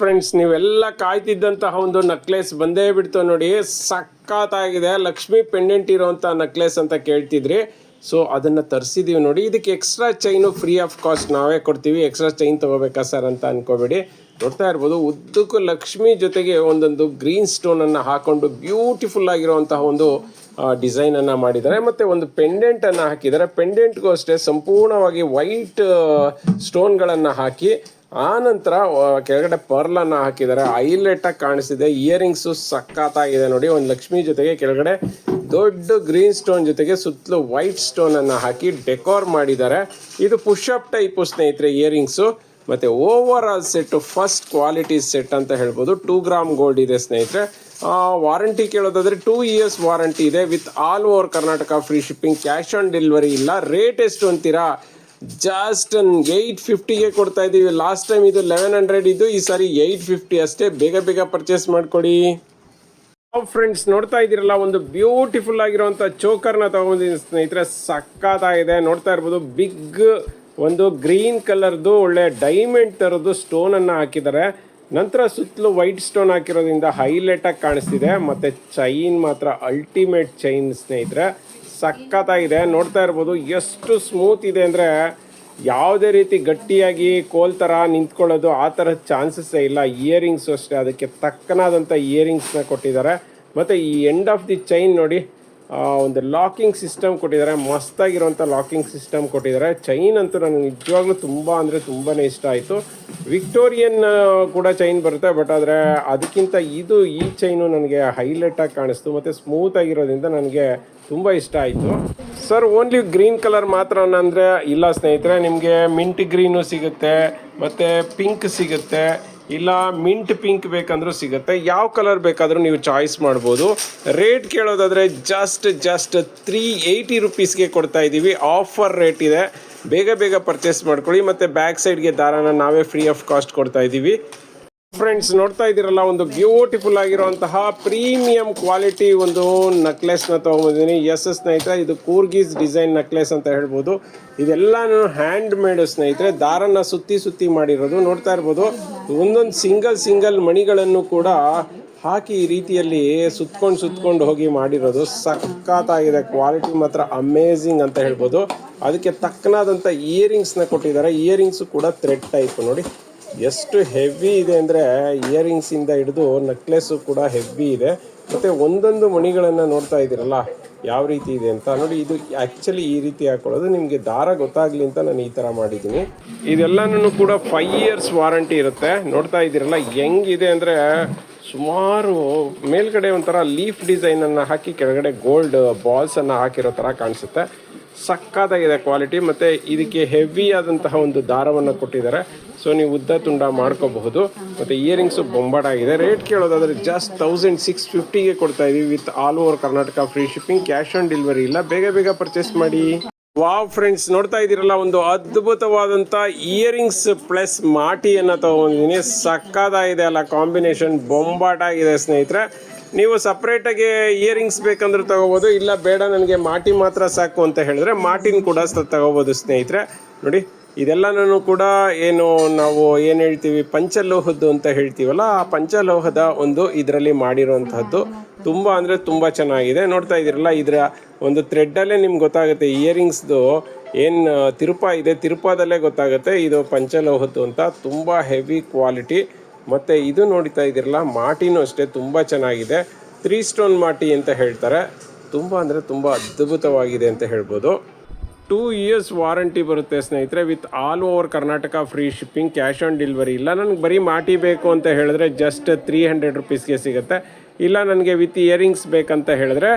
Friends ನೀವೆಲ್ಲ ಕಾಯ್ತಿದ್ದಂತಹ ಒಂದು necklace ಬಂದೇ ಬಿಡ್ತು ನೋಡಿ. ಸಖತ್ತಾಗಿದೆ. ಲಕ್ಷ್ಮಿ ಪೆಂಡೆಂಟ್ ಇರೋವಂಥ ನಕ್ಲೆಸ್ ಅಂತ ಕೇಳ್ತಿದ್ರಿ. ಸೊ ಅದನ್ನು ತರಿಸಿದೀವಿ ನೋಡಿ. ಇದಕ್ಕೆ extra chain free of cost ನಾವೇ ಕೊಡ್ತೀವಿ. ಎಕ್ಸ್ಟ್ರಾ ಚೈನ್ ತೊಗೋಬೇಕಾ ಸರ್ ಅಂತ ಅನ್ಕೋಬೇಡಿ. ನೋಡ್ತಾ ಇರ್ಬೋದು, ಉದ್ದಕ್ಕೂ ಲಕ್ಷ್ಮಿ ಜೊತೆಗೆ ಒಂದೊಂದು ಗ್ರೀನ್ ಸ್ಟೋನನ್ನು ಹಾಕೊಂಡು ಬ್ಯೂಟಿಫುಲ್ ಆಗಿರುವಂತಹ ಒಂದು ಡಿಸೈನನ್ನು ಮಾಡಿದ್ದಾರೆ. ಮತ್ತು ಒಂದು ಪೆಂಡೆಂಟನ್ನು ಹಾಕಿದ್ದಾರೆ. ಪೆಂಡೆಂಟ್ಗೂ ಅಷ್ಟೇ ಸಂಪೂರ್ಣವಾಗಿ ವೈಟ್ ಸ್ಟೋನ್ಗಳನ್ನು ಹಾಕಿ ಆ ನಂತರ ಕೆಳಗಡೆ ಪರ್ಲನ್ನು ಹಾಕಿದ್ದಾರೆ. ಹೈಲೈಟ್ ಆಗಿ ಕಾಣಿಸ್ತಿದೆ ಇಯರಿಂಗ್ಸು ಸಖತ್ತಾಗಿದೆ ನೋಡಿ. ಒಂದು ಲಕ್ಷ್ಮಿ ಜೊತೆಗೆ ಕೆಳಗಡೆ ದೊಡ್ಡ ಗ್ರೀನ್ ಸ್ಟೋನ್ ಜೊತೆಗೆ ಸುತ್ತಲೂ ವೈಟ್ ಸ್ಟೋನ್ ಅನ್ನ ಹಾಕಿ ಡೆಕೋರ್ ಮಾಡಿದ್ದಾರೆ. ಇದು ಪುಷಪ್ ಟೈಪು ಸ್ನೇಹಿತರೆ, ಇಯರಿಂಗ್ಸು. ಮತ್ತೆ over all set first quality set ಅಂತ ಹೇಳ್ಬೋದು. ಟೂ ಗ್ರಾಮ್ ಗೋಲ್ಡ್ ಇದೆ ಸ್ನೇಹಿತರೆ. ವಾರಂಟಿ ಕೇಳೋದಾದ್ರೆ ಟೂ ಇಯರ್ಸ್ ವಾರಂಟಿ ಇದೆ. With all over Karnataka, free shipping, cash on delivery ಇಲ್ಲ. ರೇಟ್ ಎಷ್ಟು ಅಂತೀರಾ? ಜಸ್ಟ್ ಏಯ್ಟ್ ಫಿಫ್ಟಿಗೆ ಕೊಡ್ತಾ ಇದ್ದೀವಿ ಲಾಸ್ಟ್ ಟೈಮ್ ಇದು ಲೆವೆನ್ ಹಂಡ್ರೆಡ್ ಇದ್ದು, ಈ ಸಾರಿ ಏಯ್ಟ್ ಫಿಫ್ಟಿ ಅಷ್ಟೇ. ಬೇಗ ಬೇಗ ಪರ್ಚೇಸ್ ಮಾಡ್ಕೊಡಿ. ಫ್ರೆಂಡ್ಸ್ ನೋಡ್ತಾ ಇದ್ದೀರಲ್ಲ, ಒಂದು ಬ್ಯೂಟಿಫುಲ್ ಆಗಿರುವಂಥ ಚೋಕರ್ನ ತಗೊಂಡಿದ್ದೀನಿ ಸ್ನೇಹಿತರೆ. ಸಕ್ಕತ್ತಾಗಿದೆ ನೋಡ್ತಾ ಇರ್ಬೋದು ಬಿಗ್ ಒಂದು ಗ್ರೀನ್ ಕಲರ್ದು ಒಳ್ಳೆ ಡೈಮಂಡ್ ಥರದ್ದು ಸ್ಟೋನನ್ನು ಹಾಕಿದ್ದಾರೆ. ನಂತರ ಸುತ್ತಲೂ ವೈಟ್ ಸ್ಟೋನ್ ಹಾಕಿರೋದ್ರಿಂದ ಹೈಲೈಟಾಗಿ ಕಾಣಿಸ್ತಿದೆ. ಮತ್ತು ಚೈನ್ ಮಾತ್ರ ಅಲ್ಟಿಮೇಟ್ ಚೈನ್ ಸ್ನೇಹಿತರೆ. ಸಖತ್ತಾಗಿದೆ. ನೋಡ್ತಾ ಇರ್ಬೋದು, ಎಷ್ಟು ಸ್ಮೂತ್ ಇದೆ ಅಂದರೆ ಯಾವುದೇ ರೀತಿ ಗಟ್ಟಿಯಾಗಿ ಕೋಲ್ ಥರ ನಿಂತ್ಕೊಳ್ಳೋದು ಆ ಥರದ ಚಾನ್ಸಸ್ಸೇ ಇಲ್ಲ. ಇಯರಿಂಗ್ಸು ಅಷ್ಟೇ. ಅದಕ್ಕೆ ತಕ್ಕನಾದಂಥ ಇಯರಿಂಗ್ಸ್ನ ಕೊಟ್ಟಿದ್ದಾರೆ. ಮತ್ತು ಈ ಎಂಡ್ ಆಫ್ ದಿ ಚೈನ್ ನೋಡಿ ಒಂದು ಲಾಕಿಂಗ್ ಸಿಸ್ಟಮ್ ಕೊಟ್ಟಿದ್ದಾರೆ. ಮಸ್ತಾಗಿರುವಂಥ ಲಾಕಿಂಗ್ ಸಿಸ್ಟಮ್ ಕೊಟ್ಟಿದ್ದಾರೆ. ಚೈನ್ ಅಂತೂ ನನಗೆ ನಿಜವಾಗ್ಲೂ ತುಂಬ ಅಂದರೆ ತುಂಬಾ ಇಷ್ಟ ಆಯಿತು. ವಿಕ್ಟೋರಿಯನ್ ಕೂಡ ಚೈನ್ ಬರುತ್ತೆ. ಬಟ್ ಆದರೆ ಅದಕ್ಕಿಂತ ಇದು ಈ ಚೈನು ನನಗೆ ಹೈಲೈಟಾಗಿ ಕಾಣಿಸ್ತು. ಮತ್ತು ಸ್ಮೂತ್ ಆಗಿರೋದ್ರಿಂದ ನನಗೆ ತುಂಬ ಇಷ್ಟ ಆಯಿತು. ಸರ್, ಓನ್ಲಿ ಗ್ರೀನ್ ಕಲರ್ ಮಾತ್ರ ಅಂದರೆ ಇಲ್ಲ ಸ್ನೇಹಿತರೆ. ನಿಮಗೆ ಮಿಂಟ್ ಗ್ರೀನು ಸಿಗುತ್ತೆ. ಮತ್ತು ಪಿಂಕ್ ಸಿಗುತ್ತೆ. ಇಲ್ಲ ಮಿಂಟ್ ಪಿಂಕ್ ಬೇಕಂದ್ರೂ ಸಿಗುತ್ತೆ. ಯಾವ ಕಲರ್ ಬೇಕಾದರೂ ನೀವು ಚಾಯ್ಸ್ ಮಾಡ್ಬೋದು. ರೇಟ್ ಕೇಳೋದಾದರೆ ಜಸ್ಟ್ ಜಸ್ಟ್ ತ್ರೀ ಏಯ್ಟಿ ರುಪೀಸ್ಗೆ ಕೊಡ್ತಾ ಇದ್ದೀವಿ. ಆಫರ್ ರೇಟ್ ಇದೆ. ಬೇಗ ಬೇಗ ಪರ್ಚೇಸ್ ಮಾಡ್ಕೊಳ್ಳಿ. ಮತ್ತು ಬ್ಯಾಕ್ ಸೈಡ್ಗೆ ದಾರಾನ ನಾವೇ ಫ್ರೀ ಆಫ್ ಕಾಸ್ಟ್ ಕೊಡ್ತಾ ಇದ್ದೀವಿ. ಫ್ರೆಂಡ್ಸ್ ನೋಡ್ತಾ ಇದ್ದೀರಲ್ಲ, ಒಂದು ಬ್ಯೂಟಿಫುಲ್ ಆಗಿರುವಂತಹ ಪ್ರೀಮಿಯಂ ಕ್ವಾಲಿಟಿ ಒಂದು ನಕ್ಲೆಸ್ನ ತೊಗೊಂಬಂದಿದ್ದೀನಿ. ಎಸ್ ಸ್ನೇಹಿತರೆ, ಇದು ಕೂರ್ಗೀಸ್ ಡಿಸೈನ್ ನಕ್ಲೆಸ್ ಅಂತ ಹೇಳ್ಬೋದು. ಇದೆಲ್ಲಾನು ಹ್ಯಾಂಡ್ ಮೇಡ್ ಸ್ನೇಹಿತರೆ, ದಾರನ ಸುತ್ತಿ ಸುತ್ತಿ ಮಾಡಿರೋದು. ನೋಡ್ತಾ ಇರ್ಬೋದು, ಒಂದೊಂದು ಸಿಂಗಲ್ ಸಿಂಗಲ್ ಮಣಿಗಳನ್ನು ಕೂಡ ಹಾಕಿ ಈ ರೀತಿಯಲ್ಲಿ ಸುತ್ಕೊಂಡು ಸುತ್ಕೊಂಡು ಹೋಗಿ ಮಾಡಿರೋದು. ಸಖತ್ತಾಗಿದೆ ಕ್ವಾಲಿಟಿ ಮಾತ್ರ ಅಮೇಝಿಂಗ್ ಅಂತ ಹೇಳ್ಬೋದು. ಅದಕ್ಕೆ ತಕ್ಕನಾದಂಥ ಇಯರಿಂಗ್ಸ್ನ ಕೊಟ್ಟಿದ್ದಾರೆ. ಇಯರಿಂಗ್ಸು ಕೂಡ ಥ್ರೆಡ್ ಟೈಪ್ ನೋಡಿ. ಎಷ್ಟು ಹೆವಿ ಇದೆ ಅಂದರೆ ಇಯರಿಂಗ್ಸಿಂದ ಹಿಡಿದು ನೆಕ್ಲೆಸ್ಸು ಕೂಡ ಹೆವಿ ಇದೆ. ಮತ್ತು ಒಂದೊಂದು ಮಣಿಗಳನ್ನು ನೋಡ್ತಾ ಇದ್ದೀರಲ್ಲ, ಯಾವ ರೀತಿ ಇದೆ ಅಂತ ನೋಡಿ, ಇದು ಆ್ಯಕ್ಚುಲಿ ಈ ರೀತಿ ಹಾಕೊಳ್ಳೋದು. ನಿಮಗೆ ದಾರ ಗೊತ್ತಾಗಲಿ ಅಂತ ನಾನು ಈ ಥರ ಮಾಡಿದ್ದೀನಿ. ಇದೆಲ್ಲನೂ ಕೂಡ ಫೈವ್ ಇಯರ್ಸ್ ವಾರಂಟಿ ಇರುತ್ತೆ. ನೋಡ್ತಾ ಇದ್ದೀರಲ್ಲ, ಹೆಂಗಿದೆ ಅಂದರೆ ಸುಮಾರು ಮೇಲ್ಗಡೆ ಒಂಥರ ಲೀಫ್ ಡಿಸೈನನ್ನು ಹಾಕಿ ಕೆಳಗಡೆ ಗೋಲ್ಡ್ ಬಾಲ್ಸನ್ನು ಹಾಕಿರೋ ಥರ ಕಾಣಿಸುತ್ತೆ. ಸಕ್ಕತ್ತಾಗಿದೆ ಕ್ವಾಲಿಟಿ ಮತ್ತು ಇದಕ್ಕೆ ಹೆವಿ ಆದಂತಹ ಒಂದು ದಾರವನ್ನು ಕೊಟ್ಟಿದ್ದಾರೆ. ಸೊ ನೀವು ಉದ್ದ ತುಂಡ ಮಾಡ್ಕೋಬಹುದು. ಮತ್ತು ಇಯರಿಂಗ್ಸು ಬೊಂಬಾಟಾಗಿದೆ ರೇಟ್ ಕೇಳೋದಾದರೆ ಜಸ್ಟ್ ತೌಸಂಡ್ ಸಿಕ್ಸ್ ಫಿಫ್ಟಿಗೆ ಕೊಡ್ತಾ ಇದೀವಿ with all over Karnataka free shipping cash on delivery ಇಲ್ಲ. ಬೇಗ ಬೇಗ ಪರ್ಚೇಸ್ ಮಾಡಿ. ವಾವ್ ಫ್ರೆಂಡ್ಸ್ ನೋಡ್ತಾ ಇದ್ದೀರಲ್ಲ, ಒಂದು ಅದ್ಭುತವಾದಂಥ ಇಯರಿಂಗ್ಸ್ ಪ್ಲಸ್ ಮಾಟಿಯನ್ನು ತಗೊಂಡಿದ್ದೀನಿ ಸಕ್ಕದಾಗಿದೆ ಅಲ್ಲ ಕಾಂಬಿನೇಷನ್ ಬೊಂಬಾಟಾಗಿದೆ ಸ್ನೇಹಿತರೆ. ನೀವು ಸಪ್ರೇಟಾಗಿ ಇಯರಿಂಗ್ಸ್ ಬೇಕಂದ್ರೆ ತಗೋಬೋದು, ಇಲ್ಲ ಬೇಡ ನನಗೆ ಮಾಟಿ ಮಾತ್ರ ಸಾಕು ಅಂತ ಹೇಳಿದ್ರೆ ಮಾಟಿನ ಕೂಡ ತಗೋಬೋದು ಸ್ನೇಹಿತರೆ. ನೋಡಿ, ಇದೆಲ್ಲನೂ ಕೂಡ ಏನು ನಾವು ಏನು ಹೇಳ್ತೀವಿ, ಪಂಚಲೋಹದ್ದು ಅಂತ ಹೇಳ್ತೀವಲ್ಲ, ಆ ಪಂಚಲೋಹದ ಒಂದು ಇದರಲ್ಲಿ ಮಾಡಿರುವಂತಹದ್ದು ತುಂಬ ಅಂದರೆ ತುಂಬ ಚೆನ್ನಾಗಿದೆ. ನೋಡ್ತಾ ಇದ್ದೀರಲ್ಲ, ಇದರ ಒಂದು ಥ್ರೆಡ್ಡಲ್ಲೇ ನಿಮ್ಗೆ ಗೊತ್ತಾಗುತ್ತೆ ಇಯರಿಂಗ್ಸ್ದು ಏನು ತಿರುಪ ಇದೆ, ತಿರುಪದಲ್ಲೇ ಗೊತ್ತಾಗುತ್ತೆ, ಇದು ಪಂಚಲೋಹದ್ದು ಅಂತ. ತುಂಬ ಹೆವಿ ಕ್ವಾಲಿಟಿ ಮತ್ತು ಇದು ನೋಡ್ತಾ ಇದ್ದೀರಲ್ಲ, ಮಾಟಿನೂ ಅಷ್ಟೇ ತುಂಬ ಚೆನ್ನಾಗಿದೆ. ತ್ರೀ ಸ್ಟೋನ್ ಮಾಟಿ ಅಂತ ಹೇಳ್ತಾರೆ. ತುಂಬ ಅಂದರೆ ತುಂಬ ಅದ್ಭುತವಾಗಿದೆ ಅಂತ ಹೇಳ್ಬೋದು. ಟೂ ಇಯರ್ಸ್ ವಾರಂಟಿ ಬರುತ್ತೆ ಸ್ನೇಹಿತರೆ with all over Karnataka free shipping cash on delivery ಇಲ್ಲ, ನನಗೆ ಬರೀ ಮಾಟಿ ಬೇಕು ಅಂತ ಹೇಳಿದ್ರೆ ಜಸ್ಟ್ ತ್ರೀ ಹಂಡ್ರೆಡ್ ರುಪೀಸ್ಗೆ ಸಿಗುತ್ತೆ. ಇಲ್ಲ, ನನಗೆ ವಿತ್ ಇಯರಿಂಗ್ಸ್ ಬೇಕಂತ ಹೇಳಿದ್ರೆ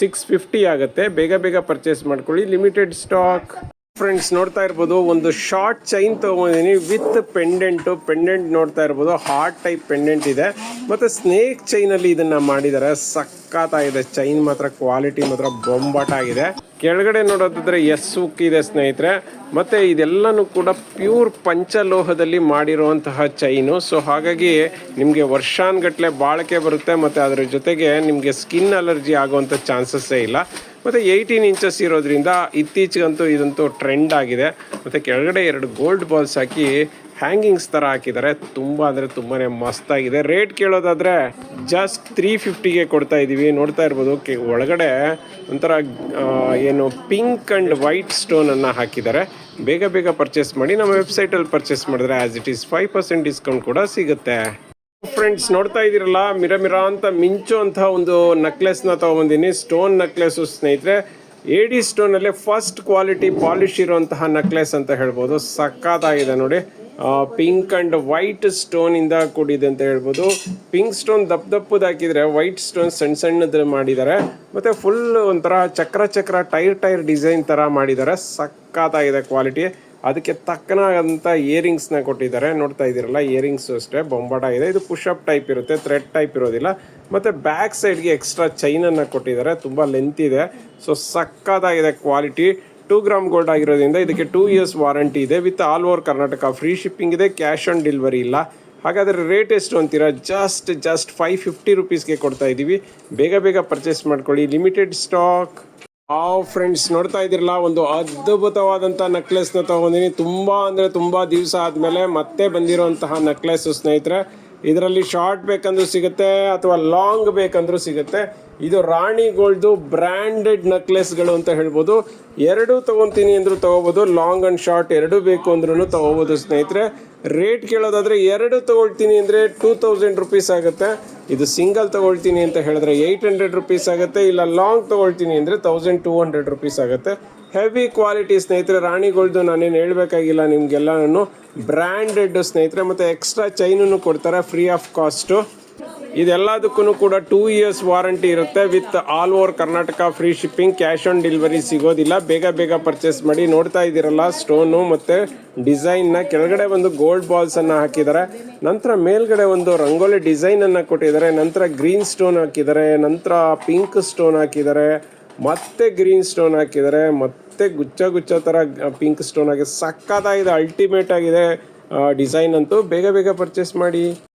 ಸಿಕ್ಸ್ ಫಿಫ್ಟಿ ಆಗುತ್ತೆ. ಬೇಗ ಬೇಗ ಪರ್ಚೇಸ್ ಮಾಡ್ಕೊಳ್ಳಿ. ಲಿಮಿಟೆಡ್ ಸ್ಟಾಕ್ ಫ್ರೆಂಡ್ಸ್ ನೋಡ್ತಾ ಇರ್ಬೋದು, ಒಂದು ಶಾರ್ಟ್ ಚೈನ್ ತೊಗೊಂಡಿದ್ದೀನಿ ವಿತ್ ಪೆಂಡೆಂಟ್ ಪೆಂಡೆಂಟ್ ನೋಡ್ತಾ ಇರ್ಬೋದು ಹಾರ್ಟ್ ಟೈಪ್ ಪೆಂಡೆಂಟ್ ಇದೆ. ಮತ್ತು ಸ್ನೇಕ್ ಚೈನಲ್ಲಿ ಇದನ್ನು ಮಾಡಿದ್ದಾರೆ ಸಕ್ಕತ್ತಾಗಿದೆ ಚೈನ್ ಮಾತ್ರ ಕ್ವಾಲಿಟಿ ಮಾತ್ರ ಬೊಂಬಾಟಾಗಿದೆ ಕೆಳಗಡೆ ನೋಡೋದಾದ್ರೆ ಎಸ್ ಉಕ್ಕಿದೆ ಸ್ನೇಹಿತರೆ. ಮತ್ತು ಇದೆಲ್ಲನೂ ಕೂಡ ಪ್ಯೂರ್ ಪಂಚಲೋಹದಲ್ಲಿ ಮಾಡಿರುವಂತಹ ಚೈನು ಸೊ ಹಾಗಾಗಿ ನಿಮಗೆ ವರ್ಷಾನ್ಗಟ್ಲೆ ಬಾಳಿಕೆ ಬರುತ್ತೆ, ಮತ್ತು ಅದರ ಜೊತೆಗೆ ನಿಮಗೆ ಸ್ಕಿನ್ ಅಲರ್ಜಿ ಆಗುವಂಥ ಚಾನ್ಸಸ್ಸೇ ಇಲ್ಲ. ಮತ್ತು ಏಯ್ಟೀನ್ ಇಂಚಸ್ ಇರೋದ್ರಿಂದ ಇತ್ತೀಚೆಗಂತೂ ಇದಂತೂ ಟ್ರೆಂಡ್ ಆಗಿದೆ. ಮತ್ತು ಕೆಳಗಡೆ ಎರಡು ಗೋಲ್ಡ್ ಬಾಲ್ಸ್ ಹಾಕಿ ಹ್ಯಾಂಗಿಂಗ್ಸ್ ಥರ ಹಾಕಿದ್ದಾರೆ. ತುಂಬ ಅಂದರೆ ತುಂಬಾ ಮಸ್ತಾಗಿದೆ. ರೇಟ್ ಕೇಳೋದಾದರೆ ಜಸ್ಟ್ ತ್ರೀ ಫಿಫ್ಟಿಗೆ ಕೊಡ್ತಾ ಇದ್ದೀವಿ ನೋಡ್ತಾ ಇರ್ಬೋದು. ಕೆ ಒಳಗಡೆ ಒಂಥರ ಏನು ಪಿಂಕ್ ಆ್ಯಂಡ್ ವೈಟ್ ಸ್ಟೋನನ್ನು ಹಾಕಿದ್ದಾರೆ. ಬೇಗ ಬೇಗ ಪರ್ಚೇಸ್ ಮಾಡಿ, ನಮ್ಮ ವೆಬ್ಸೈಟಲ್ಲಿ ಪರ್ಚೇಸ್ ಮಾಡಿದ್ರೆ as it is five percent discount ಕೂಡ ಸಿಗುತ್ತೆ. ಫ್ರೆಂಡ್ಸ್ ನೋಡ್ತಾ ಇದ್ದೀರಲ್ಲ ಮಿರ ಮಿರ ಅಂತ ಒಂದು ಒಂದು ನೆಕ್ಲೆಸ್ನ ತೊಗೊಂಬಂದಿನಿ. ಸ್ಟೋನ್ ನೆಕ್ಲೆಸು ಸ್ನೇಹಿತರೆ ಏಡಿ ಸ್ಟೋನಲ್ಲೇ ಫಸ್ಟ್ ಕ್ವಾಲಿಟಿ ಪಾಲಿಶ್ ಇರುವಂತಹ ನೆಕ್ಲೆಸ್ ಅಂತ ಹೇಳ್ಬೋದು. ಸಕ್ಕತ್ತಾಗಿದೆ ನೋಡಿ. ಪಿಂಕ್ ಅಂಡ್ ವೈಟ್ ಸ್ಟೋನ್ ಇಂದ ಕೂಡಿದೆ ಅಂತ ಹೇಳ್ಬೋದು. ಪಿಂಕ್ ಸ್ಟೋನ್ ದಪ್ಪ ದಪ್ಪದ ಹಾಕಿದ್ರೆ ವೈಟ್ ಸ್ಟೋನ್ ಸಣ್ಣ ಸಣ್ಣದ ಮಾಡಿದ್ದಾರೆ ಮತ್ತೆ ಫುಲ್ ಒಂಥರ ಚಕ್ರ ಚಕ್ರ ಟೈರ್ ಟೈರ್ ಡಿಸೈನ್ ತರ ಮಾಡಿದ್ದಾರೆ ಸಕ್ಕತ್ತಾಗಿದೆ ಕ್ವಾಲಿಟಿ ಅದಕ್ಕೆ ತಕ್ಕನಾದಂಥ ಇಯರಿಂಗ್ಸ್ನ ಕೊಟ್ಟಿದ್ದಾರೆ. ನೋಡ್ತಾ ಇದ್ದೀರಲ್ಲ ಇಯರಿಂಗ್ಸು ಅಷ್ಟೇ, ಬೊಂಬಾಟ ಇದೆ. ಇದು ಪುಷಪ್ ಟೈಪ್ ಇರುತ್ತೆ ಥ್ರೆಡ್ ಟೈಪ್ ಇರೋದಿಲ್ಲ. ಮತ್ತು ಬ್ಯಾಕ್ ಸೈಡ್ಗೆ ಎಕ್ಸ್ಟ್ರಾ ಚೈನನ್ನು ಕೊಟ್ಟಿದ್ದಾರೆ. ತುಂಬ ಲೆಂತ್ ಇದೆ. ಸೊ ಸಕ್ಕತ್ತಾಗಿದೆ ಕ್ವಾಲಿಟಿ ಟೂ ಗ್ರಾಮ್ ಗೋಲ್ಡ್ ಆಗಿರೋದ್ರಿಂದ ಇದಕ್ಕೆ ಟೂ ಇಯರ್ಸ್ ವಾರಂಟಿ ಇದೆ. With all over Karnataka free shipping ಇದೆ ಕ್ಯಾಶ್ ಆನ್ ಡೆಲಿವರಿ ಇಲ್ಲ. ಹಾಗಾದರೆ ರೇಟ್ ಎಷ್ಟು ಅಂತೀರಾ? ಜಸ್ಟ್ ಜಸ್ಟ್ ಫೈವ್ ಫಿಫ್ಟಿ ರುಪೀಸ್ಗೆ ಕೊಡ್ತಾ ಇದ್ದೀವಿ ಬೇಗ ಬೇಗ ಪರ್ಚೇಸ್ ಮಾಡ್ಕೊಳ್ಳಿ. ಲಿಮಿಟೆಡ್ ಸ್ಟಾಕ್ ಆ ಫ್ರೆಂಡ್ಸ್ ನೋಡ್ತಾ ಇದ್ದೀರಲ್ಲ? ಒಂದು ಅದ್ಭುತವಾದಂಥ ನೆಕ್ಲೆಸ್ನ ತೊಗೊಂಡಿನಿ. ತುಂಬ ಅಂದರೆ ತುಂಬ ದಿವಸ ಆದಮೇಲೆ ಮತ್ತೆ ಬಂದಿರೋಂತಹ ನೆಕ್ಲೆಸ್ಸು ಸ್ನೇಹಿತರೆ. ಇದರಲ್ಲಿ ಶಾರ್ಟ್ ಬೇಕಂದ್ರೂ ಸಿಗುತ್ತೆ ಅಥವಾ ಲಾಂಗ್ ಬೇಕಂದ್ರೂ ಸಿಗುತ್ತೆ. ಇದು ರಾಣಿ ಬ್ರ್ಯಾಂಡೆಡ್ ನೆಕ್ಲೆಸ್ಗಳು ಅಂತ ಹೇಳ್ಬೋದು. ಎರಡೂ ತೊಗೊತೀನಿ ಅಂದರೂ ತೊಗೋಬೋದು. ಲಾಂಗ್ ಆ್ಯಂಡ್ ಶಾರ್ಟ್ ಎರಡೂ ಬೇಕು ಅಂದ್ರೂ ತೊಗೋಬೋದು ಸ್ನೇಹಿತರೆ. ರೇಟ್ ಕೇಳೋದಾದರೆ ಎರಡು ತೊಗೊಳ್ತೀನಿ ಅಂದರೆ ಟೂ ತೌಸಂಡ್ ರುಪೀಸ್ ಆಗುತ್ತೆ. ಇದು ಸಿಂಗಲ್ ತೊಗೊಳ್ತೀನಿ ಅಂತ ಹೇಳಿದ್ರೆ ಏಯ್ಟ್ ಹಂಡ್ರೆಡ್ ರುಪೀಸ್ ಆಗುತ್ತೆ. ಇಲ್ಲ ಲಾಂಗ್ ತೊಗೊಳ್ತೀನಿ ಅಂದರೆ ತೌಸಂಡ್ ಟೂ ಹಂಡ್ರೆಡ್ ರುಪೀಸ್ ಆಗುತ್ತೆ. ಹೆವಿ ಕ್ವಾಲಿಟಿ ಸ್ನೇಹಿತರೆ, ರಾಣಿಗಳ್ದು ನಾನೇನು ಹೇಳಬೇಕಾಗಿಲ್ಲ ನಿಮಗೆಲ್ಲನೂ. ಬ್ರ್ಯಾಂಡೆಡ್ ಸ್ನೇಹಿತರೆ, ಮತ್ತು ಎಕ್ಸ್ಟ್ರಾ ಚೈನನ್ನು ಕೊಡ್ತಾರೆ, ಫ್ರೀ ಆಫ್ ಕಾಸ್ಟು. ಇದೆಲ್ಲದಕ್ಕೂ ಕೂಡ ಟೂ ಇಯರ್ಸ್ ವಾರಂಟಿ ಇರುತ್ತೆ. With all over Karnataka, free shipping, cash on delivery ಸಿಗೋದಿಲ್ಲ. ಬೇಗ ಬೇಗ ಪರ್ಚೇಸ್ ಮಾಡಿ ನೋಡ್ತಾ ಇದ್ದೀರಲ್ಲ, ಸ್ಟೋನು ಮತ್ತು ಡಿಸೈನ್ನ. ಕೆಳಗಡೆ ಒಂದು ಗೋಲ್ಡ್ ಬಾಲ್ಸನ್ನು ಹಾಕಿದ್ದಾರೆ. ನಂತರ ಮೇಲ್ಗಡೆ ಒಂದು ರಂಗೋಲಿ ಡಿಸೈನನ್ನು ಕೊಟ್ಟಿದ್ದಾರೆ. ನಂತರ ಗ್ರೀನ್ ಸ್ಟೋನ್ ಹಾಕಿದ್ದಾರೆ. ನಂತರ ಪಿಂಕ್ ಸ್ಟೋನ್ ಹಾಕಿದ್ದಾರೆ. ಮತ್ತೆ ಗ್ರೀನ್ ಸ್ಟೋನ್ ಹಾಕಿದ್ದಾರೆ ಮತ್ತೆ ಗುಚ್ಚ ಗುಚ್ಚ ಥರ ಪಿಂಕ್ ಸ್ಟೋನ್ ಆಗಿದೆ ಸಕ್ಕತ್ತಾಗಿದೆ ಅಲ್ಟಿಮೇಟ್ ಆಗಿದೆ ಡಿಸೈನ್ ಅಂತೂ ಬೇಗ ಬೇಗ ಪರ್ಚೇಸ್ ಮಾಡಿ.